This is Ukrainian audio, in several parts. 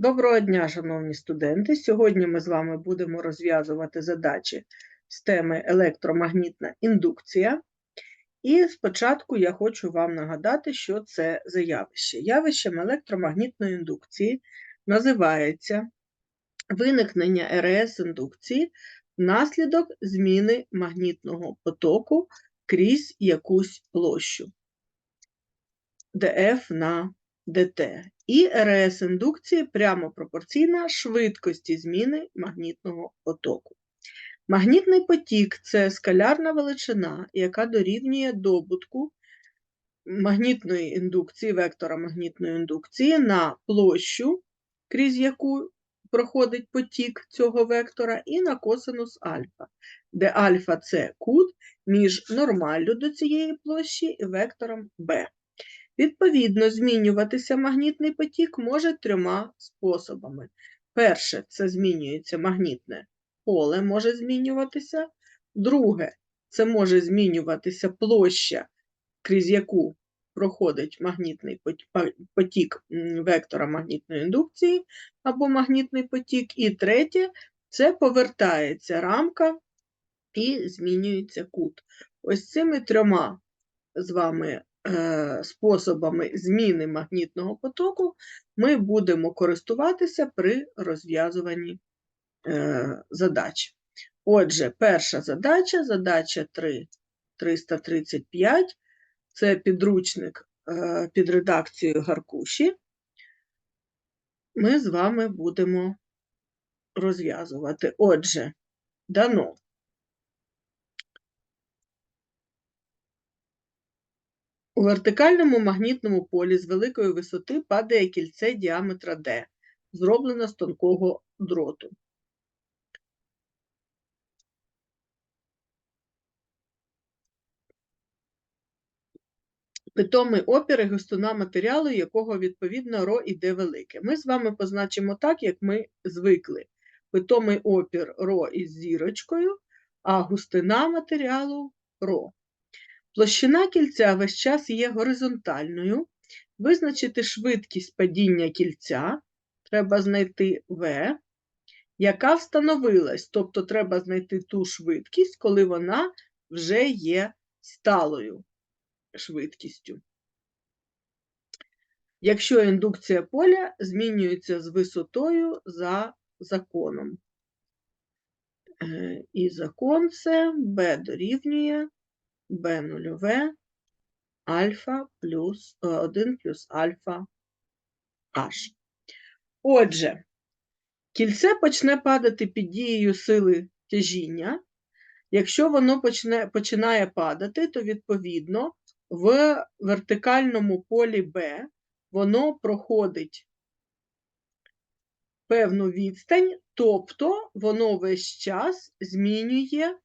Доброго дня, шановні студенти! Сьогодні ми з вами будемо розв'язувати задачі з теми електромагнітна індукція. І спочатку я хочу вам нагадати, що це за явище. Явищем електромагнітної індукції називається виникнення РС індукції внаслідок зміни магнітного потоку крізь якусь площу ДФ на ДТ. І РС індукції прямо пропорційна швидкості зміни магнітного потоку. Магнітний потік це скалярна величина, яка дорівнює добутку магнітної індукції, вектора магнітної індукції на площу, крізь яку проходить потік цього вектора, і на косинус альфа, де альфа це кут між нормаллю до цієї площі і вектором b. Відповідно, змінюватися магнітний потік може трьома способами. Перше, це змінюється магнітне поле, може змінюватися. Друге, це може змінюватися площа, крізь яку проходить магнітний потік вектора магнітної індукції або магнітний потік. І третє, це повертається рамка і змінюється кут. Ось цими трьома з вами способами зміни магнітного потоку ми будемо користуватися при розв'язуванні е, задач. Отже, перша задача, задача 3, 335, це підручник е, під редакцією Гаркуші. Ми з вами будемо розв'язувати. Отже, дано У вертикальному магнітному полі з великої висоти падає кільце діаметра D, зроблене з тонкого дроту. Питомий опір і густина матеріалу, якого відповідно ро іде велике. Ми з вами позначимо так, як ми звикли. Питомий опір ро із зірочкою, а густина матеріалу ро. Площина кільця весь час є горизонтальною. Визначити швидкість падіння кільця, треба знайти V, яка встановилась, тобто треба знайти ту швидкість, коли вона вже є сталою швидкістю. Якщо індукція поля змінюється з висотою за законом. Е, і закон це B дорівнює b нульове альфа плюс 1 плюс альфа h. Отже, кільце почне падати під дією сили тяжіння. Якщо воно почне, починає падати, то відповідно в вертикальному полі B воно проходить певну відстань, тобто воно весь час змінює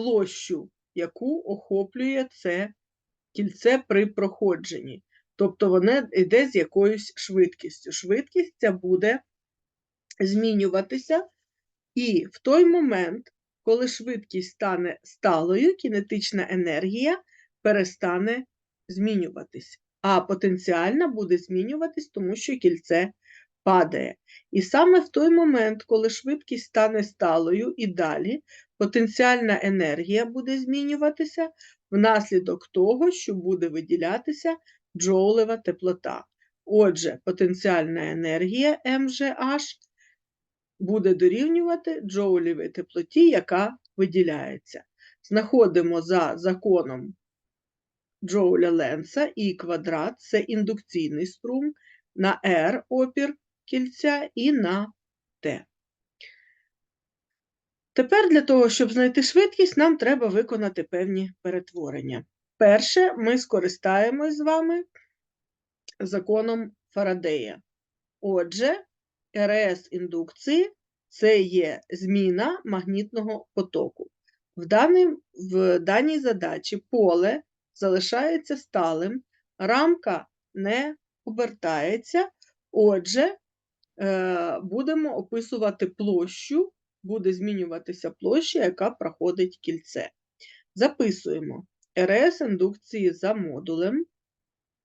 площу, яку охоплює це кільце при проходженні. Тобто воно йде з якоюсь швидкістю. Швидкість ця буде змінюватися, і в той момент, коли швидкість стане сталою, кінетична енергія перестане змінюватись, а потенціальна буде змінюватись, тому що кільце падає. І саме в той момент, коли швидкість стане сталою і далі, потенціальна енергія буде змінюватися внаслідок того, що буде виділятися джоулева теплота. Отже, потенціальна енергія МЖH буде дорівнювати джоулевій теплоті, яка виділяється. Знаходимо за законом Джоуля Ленса І квадрат це індукційний струм, на R опір кільця і на Т. Тепер для того, щоб знайти швидкість, нам треба виконати певні перетворення. Перше, ми скористаємось з вами законом Фарадея. Отже, РС індукції це є зміна магнітного потоку. В, даний, в даній задачі поле залишається сталим, рамка не обертається, отже, е, будемо описувати площу буде змінюватися площа, яка проходить кільце. Записуємо РС індукції за модулем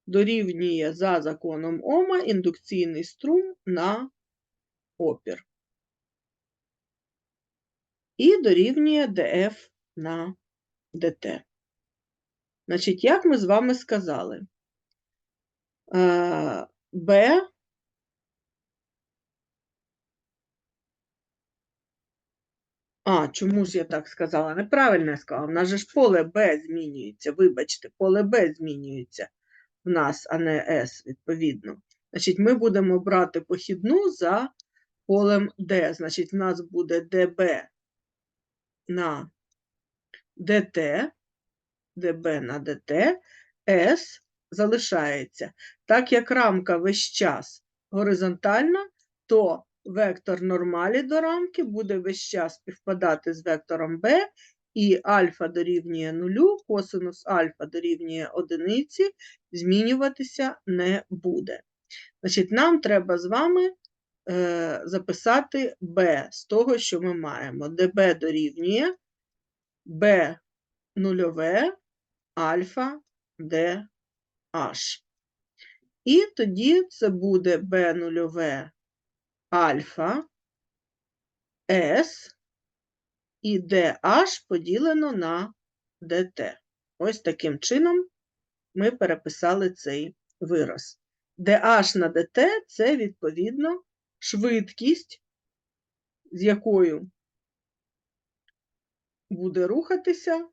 дорівнює за законом Ома індукційний струм на опір. І дорівнює ДФ на ДТ. Значить, як ми з вами сказали, е, Б А, чому ж я так сказала? Неправильно я сказала. В нас же ж поле Б змінюється. Вибачте, поле Б змінюється в нас, а не С, відповідно. Значить, ми будемо брати похідну за полем D. Значить, в нас буде ДБ на ДТ, ДБ на ДТ, С залишається. Так як рамка весь час горизонтальна, то вектор нормалі до рамки буде весь час співпадати з вектором b, і альфа дорівнює нулю, косинус альфа дорівнює одиниці, змінюватися не буде. Значить, Нам треба з вами е, записати b з того, що ми маємо. db дорівнює b нульове альфа dh. І тоді це буде b нульове альфа С і DH поділено на dt. Ось таким чином ми переписали цей вираз. DH на dt це, відповідно, швидкість, з якою буде рухатися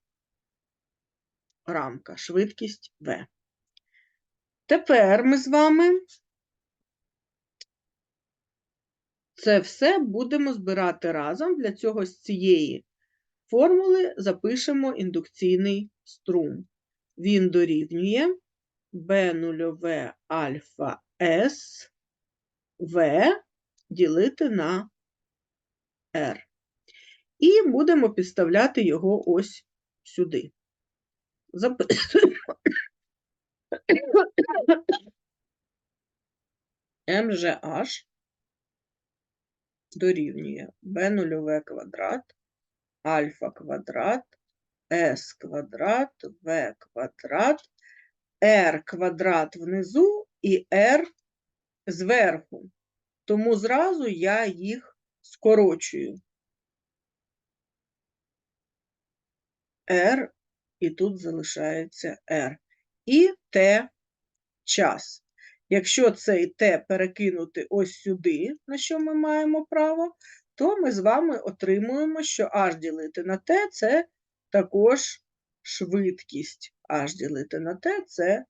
рамка, швидкість V. Тепер ми з вами Це все будемо збирати разом. Для цього з цієї формули запишемо індукційний струм. Він дорівнює B0 альфа S V ділити на R. І будемо підставляти його ось сюди. Записуємо. МЖH дорівнює b0 квадрат, альфа квадрат, s квадрат, v квадрат, r квадрат внизу і r зверху. Тому зразу я їх скорочую. R, і тут залишається R. І T час. Якщо цей Т перекинути ось сюди, на що ми маємо право, то ми з вами отримуємо, що H ділити на Т це також швидкість. H ділити на Т це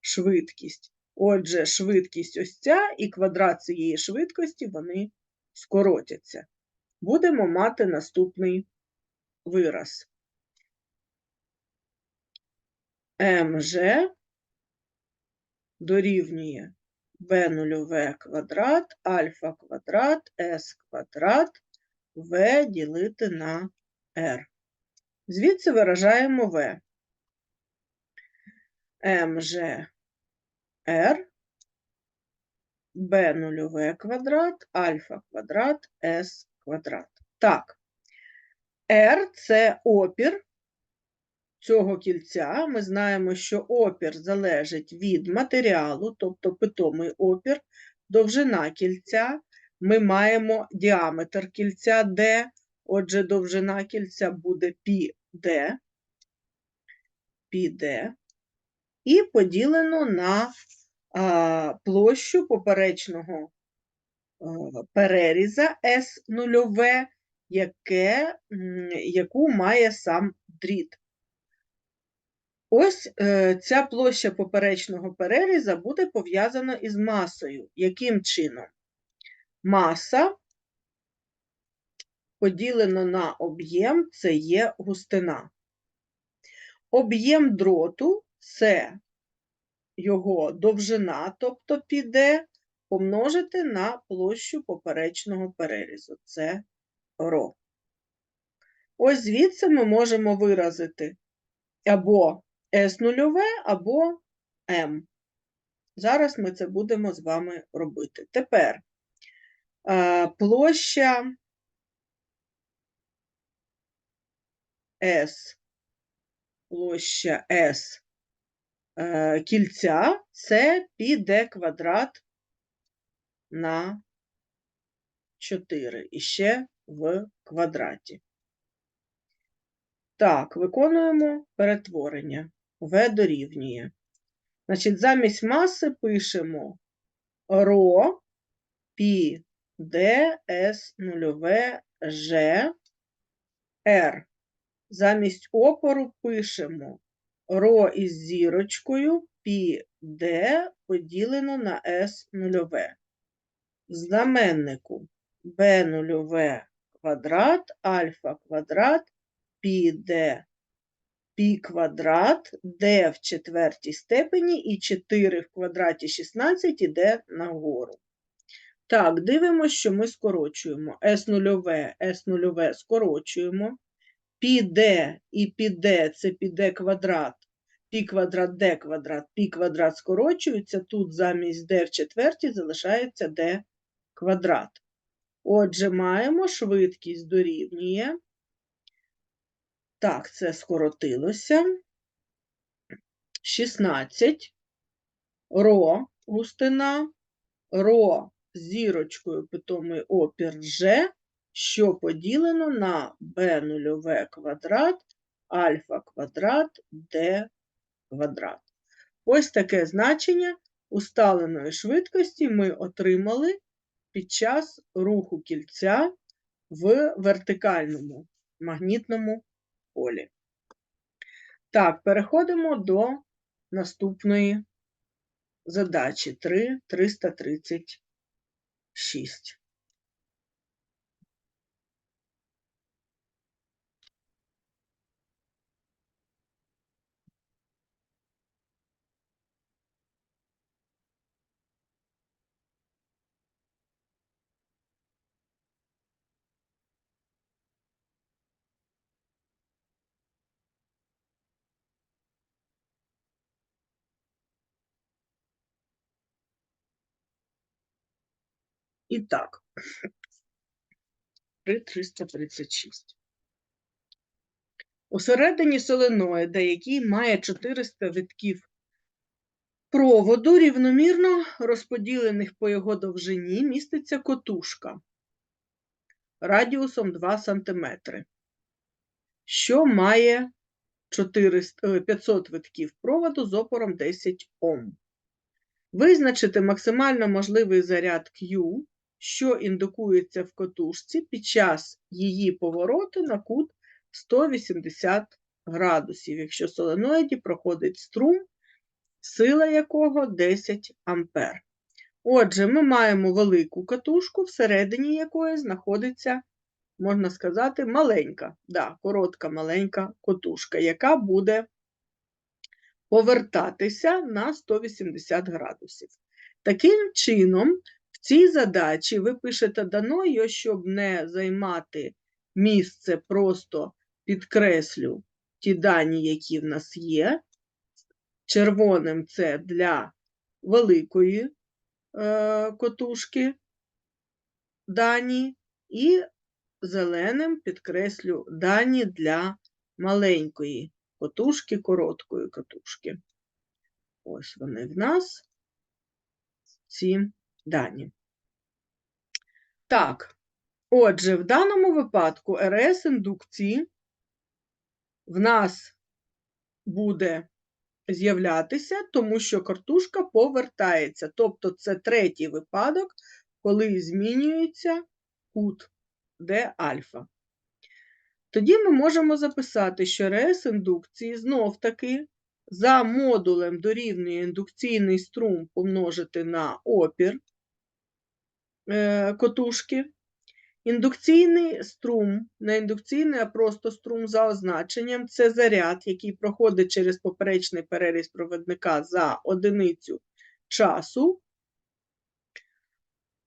швидкість. Отже, швидкість ось ця і квадрат цієї швидкості вони скоротяться. Будемо мати наступний вираз. МЖ дорівнює b нульове квадрат, альфа квадрат, s квадрат, v ділити на r. Звідси виражаємо v. МЖ R, b нульове квадрат, альфа квадрат, s квадрат. Так, R – це опір цього кільця ми знаємо, що опір залежить від матеріалу, тобто питомий опір, довжина кільця. Ми маємо діаметр кільця D, отже, довжина кільця буде πD, πD, і поділено на а, площу поперечного а, переріза S0, яке, яку має сам дріт. Ось е, ця площа поперечного переріза буде пов'язана із масою. Яким чином? Маса поділено на об'єм це є густина. Об'єм дроту це його довжина, тобто піде, помножити на площу поперечного перерізу. Це ро. Ось звідси ми можемо виразити або с нульове або М. Зараз ми це будемо з вами робити. Тепер е, площа С, площа С е, кільця це πd квадрат на 4 і ще в квадраті. Так, виконуємо перетворення. В дорівнює. Значить, замість маси пишемо ро пі д с нульове ж р. Замість опору пишемо ро із зірочкою пі д поділено на с нульове. Знаменнику b нульове квадрат, альфа квадрат, пі д пі квадрат, d в четвертій степені і 4 в квадраті 16 іде нагору. Так, дивимося, що ми скорочуємо. s нульове, s нульове скорочуємо. Пі d і пі d – це пі d квадрат, пі квадрат d квадрат, пі квадрат скорочуються, тут замість d в четвертій залишається d квадрат. Отже, маємо швидкість дорівнює. Так, це скоротилося. 16. Ро густина, ро зірочкою питомий опір G, що поділено на b нульове квадрат, альфа квадрат, d квадрат. Ось таке значення усталеної швидкості ми отримали під час руху кільця в вертикальному магнітному полі. Так, переходимо до наступної задачі 3, 336. І так, 336. Усередині соленоїда, який має 400 витків проводу, рівномірно розподілених по його довжині, міститься котушка радіусом 2 см, що має 400, 500 витків проводу з опором 10 Ом. Визначити максимально можливий заряд Q що індукується в котушці під час її повороту на кут 180 градусів, якщо соленоїді проходить струм, сила якого 10 ампер. Отже, ми маємо велику катушку, всередині якої знаходиться, можна сказати, маленька, да, коротка маленька котушка, яка буде повертатися на 180 градусів. Таким чином, цій задачі ви пишете даною, щоб не займати місце, просто підкреслю ті дані, які в нас є. Червоним це для великої е, котушки дані, і зеленим підкреслю дані для маленької котушки, короткої котушки. Ось вони в нас, ці дані. Так, отже, в даному випадку РС індукції в нас буде з'являтися, тому що картушка повертається. Тобто це третій випадок, коли змінюється кут Д альфа. Тоді ми можемо записати, що РС індукції знов-таки за модулем дорівнює індукційний струм помножити на опір котушки. Індукційний струм, не індукційний, а просто струм за означенням це заряд, який проходить через поперечний переріз проводника за одиницю часу.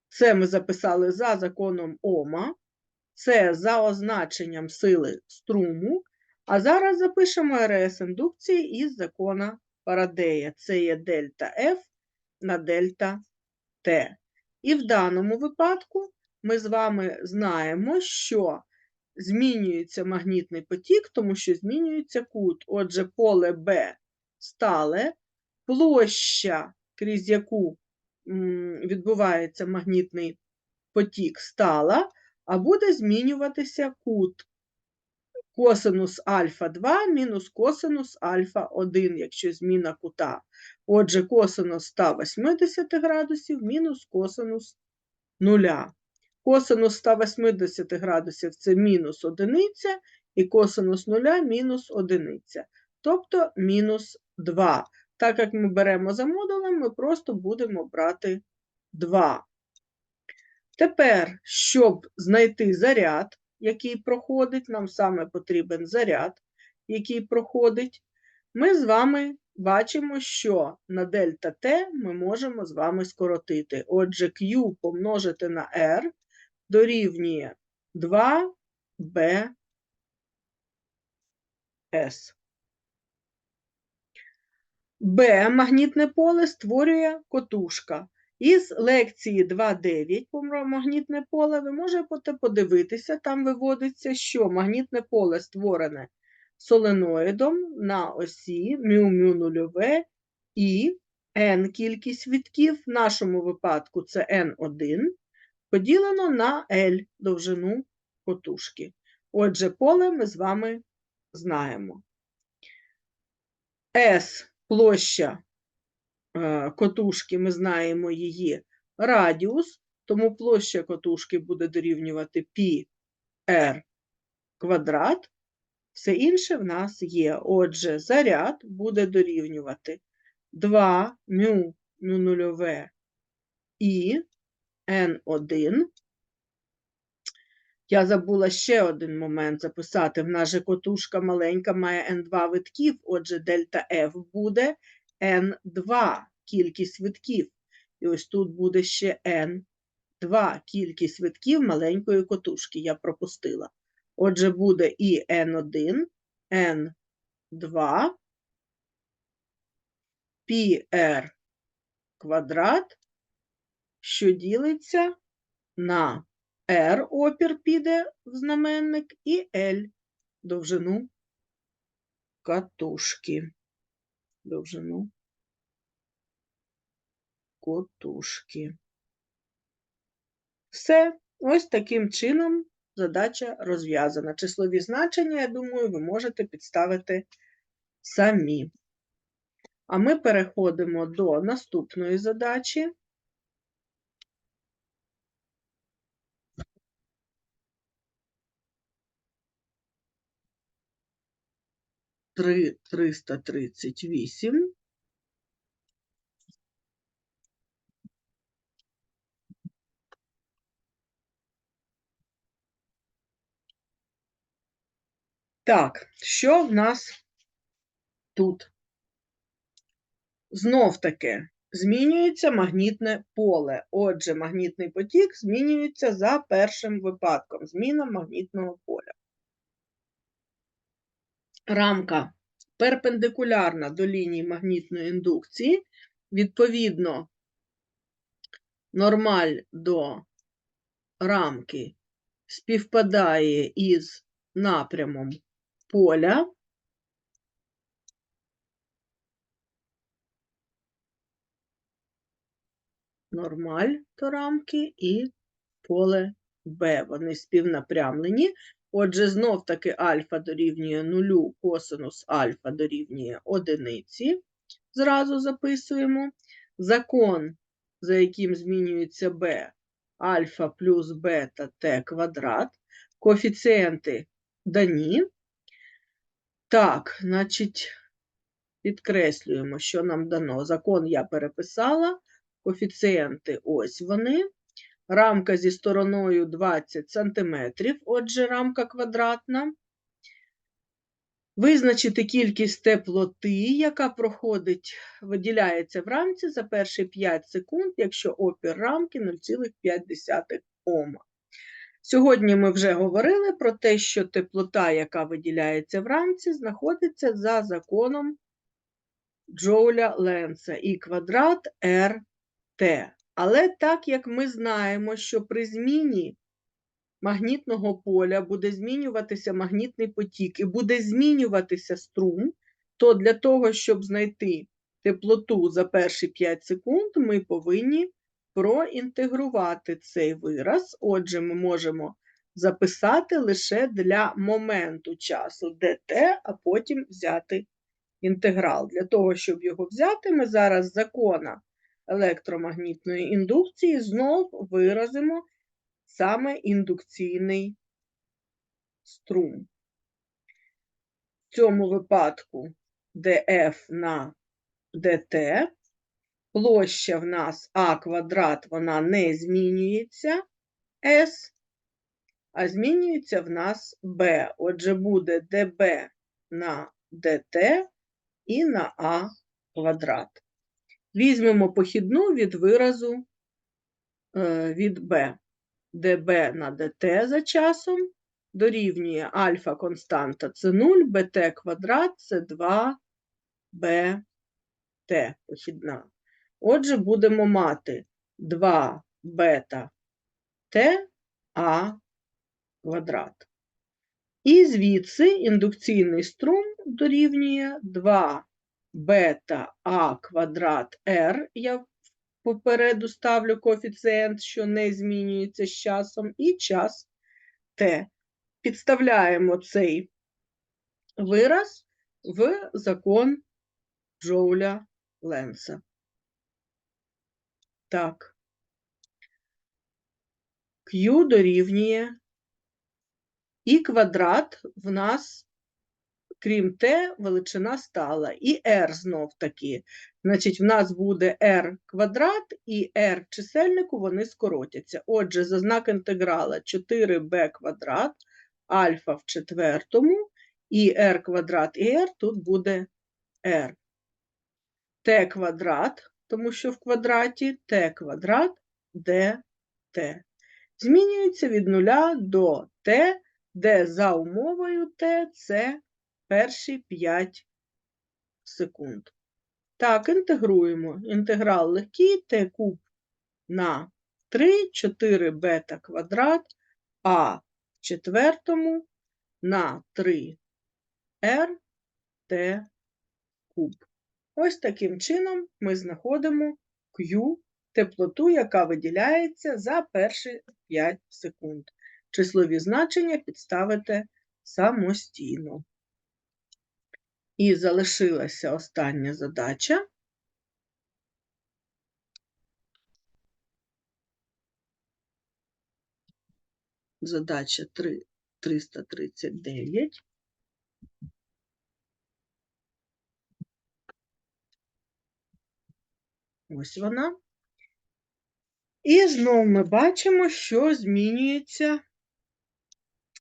Це ми записали за законом Ома, це за означенням сили струму. А зараз запишемо РС індукції із закона Парадея. Це є дельта F на дельта Т. І в даному випадку ми з вами знаємо, що змінюється магнітний потік, тому що змінюється кут. Отже, поле Б стале, площа, крізь яку відбувається магнітний потік, стала, а буде змінюватися кут косинус альфа 2 мінус косинус альфа 1, якщо зміна кута. Отже, косинус 180 градусів мінус косинус 0. Косинус 180 градусів це мінус одиниця, і косинус 0 мінус одиниця, тобто мінус 2. Так як ми беремо за модулем, ми просто будемо брати 2. Тепер, щоб знайти заряд, який проходить, нам саме потрібен заряд, який проходить, ми з вами бачимо, що на дельта Т ми можемо з вами скоротити. Отже, Q помножити на R дорівнює 2BS. Б магнітне поле створює котушка. Із лекції 2.9 про магнітне поле ви можете подивитися, там виводиться, що магнітне поле створене соленоїдом на осі μ нульове і n кількість вітків, в нашому випадку це n1, поділено на L довжину котушки. Отже, поле ми з вами знаємо. S площа котушки, ми знаємо її радіус, тому площа котушки буде дорівнювати π r квадрат. Все інше в нас є. Отже, заряд буде дорівнювати 2 μ нульове і n1. Я забула ще один момент записати. В нас же котушка маленька має n2 витків, отже, дельта F буде n2 кількість витків. І ось тут буде ще n2 кількість витків маленької котушки. Я пропустила. Отже, буде і n1, n2, πr квадрат, що ділиться на R опір піде в знаменник і L довжину катушки. Довжину котушки. Все, ось таким чином задача розв'язана. Числові значення, я думаю, ви можете підставити самі. А ми переходимо до наступної задачі. Три триста тридцять вісім. Так, що в нас тут? Знов таки змінюється магнітне поле. Отже, магнітний потік змінюється за першим випадком. Зміна магнітного поля. Рамка перпендикулярна до лінії магнітної індукції. Відповідно, нормаль до рамки співпадає із напрямом поля. Нормаль до рамки і поле Б. Вони співнапрямлені. Отже, знов таки альфа дорівнює нулю, косинус альфа дорівнює одиниці. Зразу записуємо. Закон, за яким змінюється b, альфа плюс бета t квадрат. Коефіцієнти дані. Так, значить, підкреслюємо, що нам дано. Закон я переписала. Коефіцієнти ось вони. Рамка зі стороною 20 см, отже, рамка квадратна. Визначити кількість теплоти, яка проходить, виділяється в рамці за перші 5 секунд, якщо опір рамки 0,5 Ома. Сьогодні ми вже говорили про те, що теплота, яка виділяється в рамці, знаходиться за законом Джоуля Ленца і квадрат РТ. Але так як ми знаємо, що при зміні магнітного поля буде змінюватися магнітний потік і буде змінюватися струм, то для того, щоб знайти теплоту за перші 5 секунд, ми повинні проінтегрувати цей вираз. Отже, ми можемо записати лише для моменту часу dt, а потім взяти інтеграл. Для того, щоб його взяти, ми зараз закона електромагнітної індукції знов виразимо саме індукційний струм. В цьому випадку df на dt, площа в нас а квадрат, вона не змінюється s, а змінюється в нас b. Отже, буде db на dt і на а квадрат. Візьмемо похідну від виразу е, від b. db на dt за часом дорівнює альфа константа це 0, bt квадрат це 2 bt похідна. Отже, будемо мати 2 бета t а квадрат. І звідси індукційний струм дорівнює 2 бета а квадрат r. Я попереду ставлю коефіцієнт, що не змінюється з часом, і час t. Підставляємо цей вираз в закон Джоуля Ленса. Так. Q дорівнює і квадрат в нас, крім Т, величина стала. І R знов таки. Значить, в нас буде R квадрат і R чисельнику вони скоротяться. Отже, за знак інтеграла 4b квадрат, альфа в четвертому, і r квадрат і r тут буде r. Т квадрат, тому що в квадраті Т квадрат dt. Змінюється від 0 до Т, де за умовою Т це перші 5 секунд. Так, інтегруємо. Інтеграл легкий, Т куб на 3, 4 бета квадрат, а в четвертому на 3 r Т куб. Ось таким чином ми знаходимо Q, теплоту, яка виділяється за перші 5 секунд. Числові значення підставите самостійно. І залишилася остання задача. Задача 3, 339. Ось вона. І знову ми бачимо, що змінюється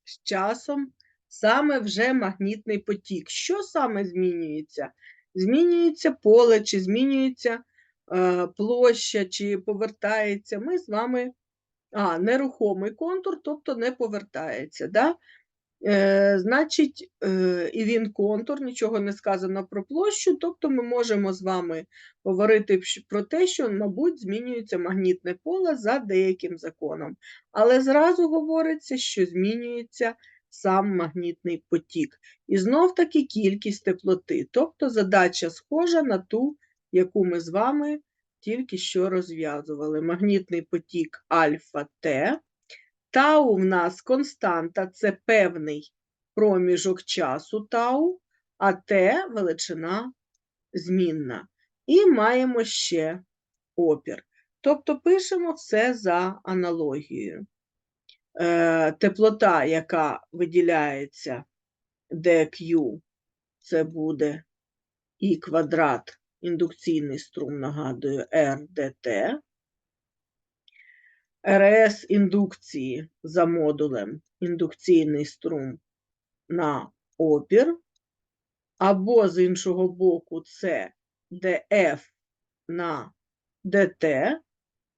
з часом саме вже магнітний потік. Що саме змінюється? Змінюється поле, чи змінюється е, площа, чи повертається. Ми з вами, а, нерухомий контур, тобто не повертається. Да? Е, Значить, е, і він контур, нічого не сказано про площу, тобто ми можемо з вами говорити про те, що, мабуть, змінюється магнітне поле за деяким законом. Але зразу говориться, що змінюється сам магнітний потік. І знов таки кількість теплоти. Тобто задача схожа на ту, яку ми з вами тільки що розв'язували. Магнітний потік альфа Т. Тау в нас константа це певний проміжок часу тау, а Т величина змінна. І маємо ще опір. Тобто пишемо все за аналогією. Е, теплота, яка виділяється dQ, це буде І квадрат, індукційний струм, нагадую, RDT. РС індукції за модулем індукційний струм на опір, або з іншого боку, це ДФ на ДТ,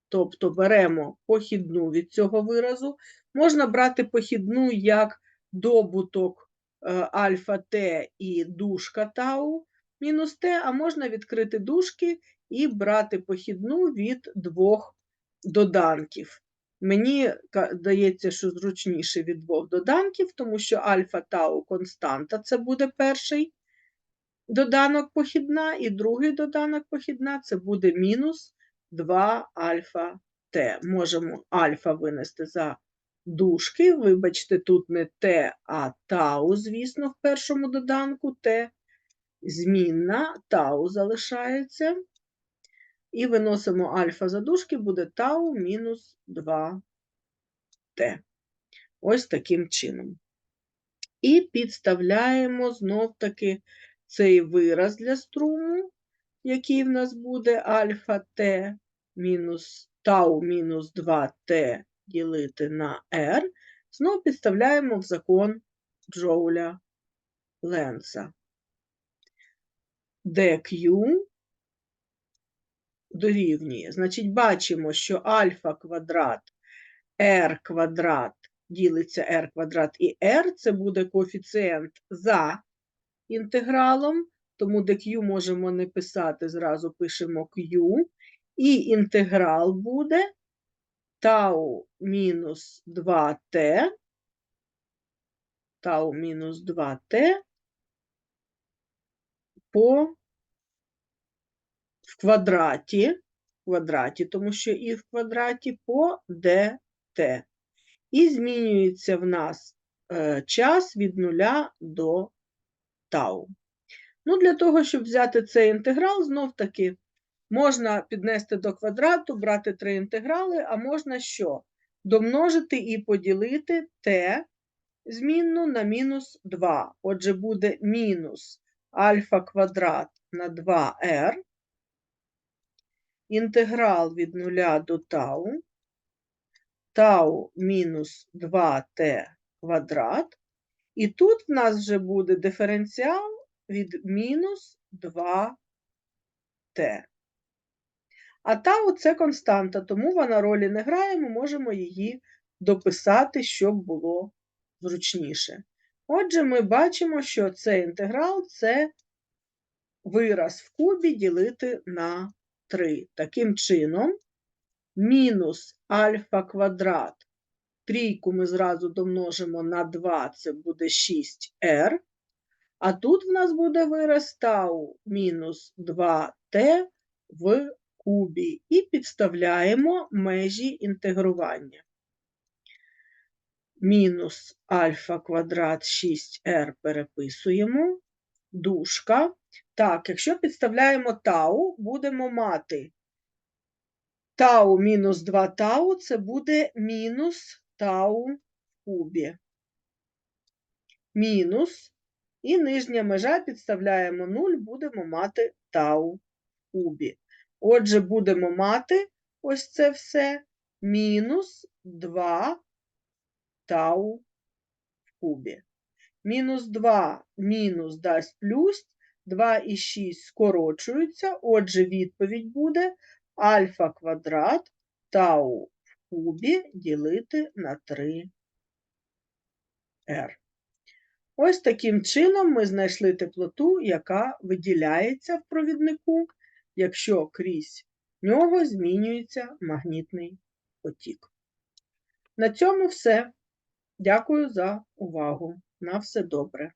тобто беремо похідну від цього виразу. Можна брати похідну як добуток е, альфа Т і дужка тау мінус Т, а можна відкрити дужки і брати похідну від двох доданків. Мені здається, що зручніше від двох доданків, тому що альфа тау константа це буде перший доданок похідна, і другий доданок похідна це буде мінус 2 альфа Т. Можемо альфа винести за дужки. Вибачте, тут не Т, а тау, звісно, в першому доданку Т. Змінна тау залишається. І виносимо альфа за дужки, буде тау мінус 2 Т. Ось таким чином. І підставляємо знов-таки цей вираз для струму, який в нас буде альфа Т мінус тау мінус 2Т ділити на R. Знову підставляємо в закон Джоуля Ленца. dq дорівнює. Значить, бачимо, що альфа квадрат r квадрат ділиться r квадрат і r, це буде коефіцієнт за інтегралом, тому dq можемо не писати, зразу пишемо q, і інтеграл буде тау мінус 2t, тау мінус 2t по в квадраті, в квадраті, тому що і в квадраті по dt. І змінюється в нас е, час від нуля до тау. Ну, Для того, щоб взяти цей інтеграл, знов-таки можна піднести до квадрату, брати три інтеграли, а можна що? Домножити і поділити t змінну на мінус 2. Отже, буде мінус альфа квадрат на 2r, інтеграл від 0 до тау, тау мінус 2t квадрат, і тут в нас вже буде диференціал від мінус 2t. А тау це константа, тому вона ролі не грає, ми можемо її дописати, щоб було зручніше. Отже, ми бачимо, що цей інтеграл це вираз в кубі ділити на 3. Таким чином, мінус альфа квадрат, трійку ми зразу домножимо на 2, це буде 6r. А тут в нас буде вираз тау мінус 2t в кубі. І підставляємо межі інтегрування. Мінус альфа квадрат 6r переписуємо, дужка. Так, якщо підставляємо тау, будемо мати тау мінус 2 тау, це буде мінус тау в кубі. Мінус. І нижня межа підставляємо 0, будемо мати тау в кубі. Отже, будемо мати ось це все мінус 2 тау в кубі. Мінус 2 мінус дасть плюс, 2 і 6 скорочуються, отже, відповідь буде альфа квадрат тау в кубі ділити на 3r. Ось таким чином ми знайшли теплоту, яка виділяється в провіднику, якщо крізь нього змінюється магнітний потік. На цьому все. Дякую за увагу. На все добре.